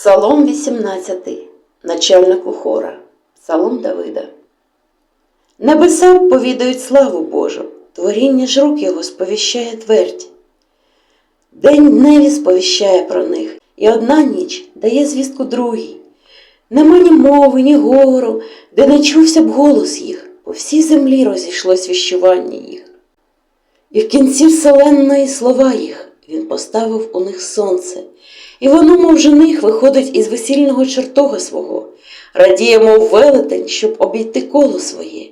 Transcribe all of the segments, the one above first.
Псалом 18. Начальнику хора. Псалом Давида. Небеса повідають славу Божу, творіння ж рук його сповіщає твердь. День дневі сповіщає про них, і одна ніч дає звістку другій. Нема ні мови, ні говору, де не чувся б голос їх, по всій землі розійшлось віщування їх. І в кінці вселенної слова їх він поставив у них сонце, і воно, мов жених, виходить із весільного чертога свого, радіє, мов велетень, щоб обійти коло своє,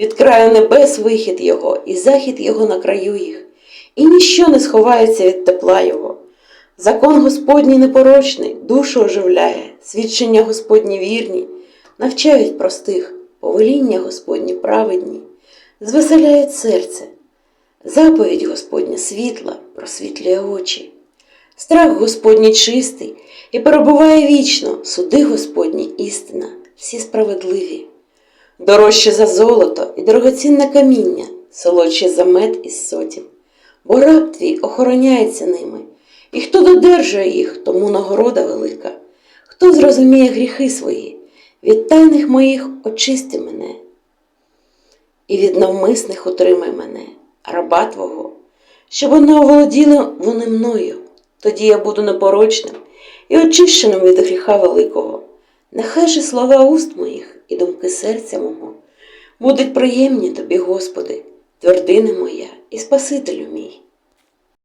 від краю небес вихід його, і захід його на краю їх, і ніщо не сховається від тепла його. Закон Господній непорочний, душу оживляє, свідчення Господні вірні, навчають простих, повеління Господні праведні, звеселяють серце. Заповідь Господня світла просвітлює очі. Страх Господній чистий і перебуває вічно, суди Господні істина, всі справедливі. Дорожче за золото і дорогоцінне каміння, солодше за мед із сотів. Бо раб твій охороняється ними, і хто додержує їх, тому нагорода велика. Хто зрозуміє гріхи свої, від тайних моїх очисти мене, і від навмисних утримай мене, раба Твого, щоб не оволоділи вони мною. Тоді я буду непорочним і очищеним від гріха великого. Нехай же слова уст моїх і думки серця мого будуть приємні тобі, Господи, твердини моя і Спасителю мій.